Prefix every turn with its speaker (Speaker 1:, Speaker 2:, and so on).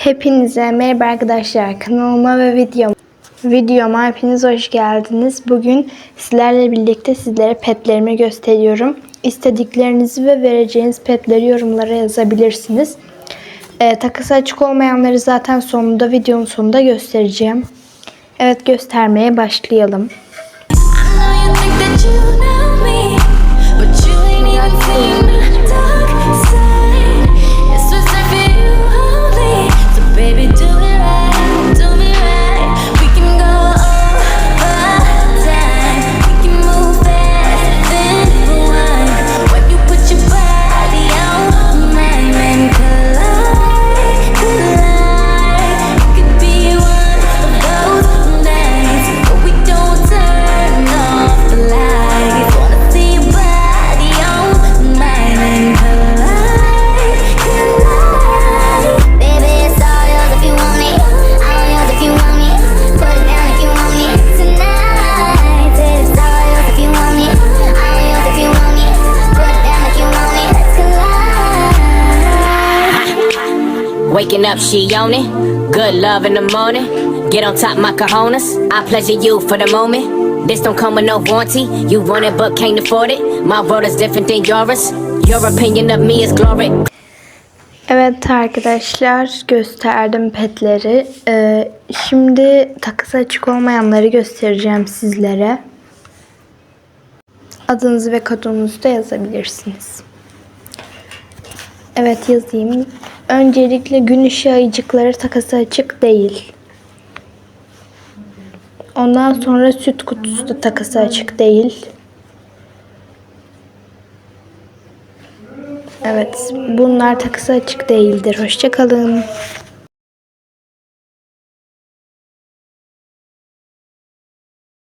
Speaker 1: Hepinize merhaba arkadaşlar. Kanalıma ve videom, videoma hepiniz hoş geldiniz. Bugün sizlerle birlikte sizlere petlerimi gösteriyorum. İstediklerinizi ve vereceğiniz petleri yorumlara yazabilirsiniz. Ee, takısı açık olmayanları zaten sonunda videonun sonunda göstereceğim. Evet göstermeye başlayalım.
Speaker 2: I know you think that you know me,
Speaker 3: Waking up, she on it. Good love in the morning. Get on top, my cojones. I pleasure you for the moment. This don't come with no warranty. You want it but can't afford it. My world is different than yours. Your opinion of me is glory.
Speaker 1: Evet arkadaşlar gösterdim petleri. Ee, şimdi takısı açık olmayanları göstereceğim sizlere. Adınızı ve kodunuzu da yazabilirsiniz. Evet yazayım. Öncelikle gün ışığı ayıcıkları takısı açık değil. Ondan sonra süt kutusu da takısı açık değil. Evet, bunlar takısı açık değildir. Hoşçakalın.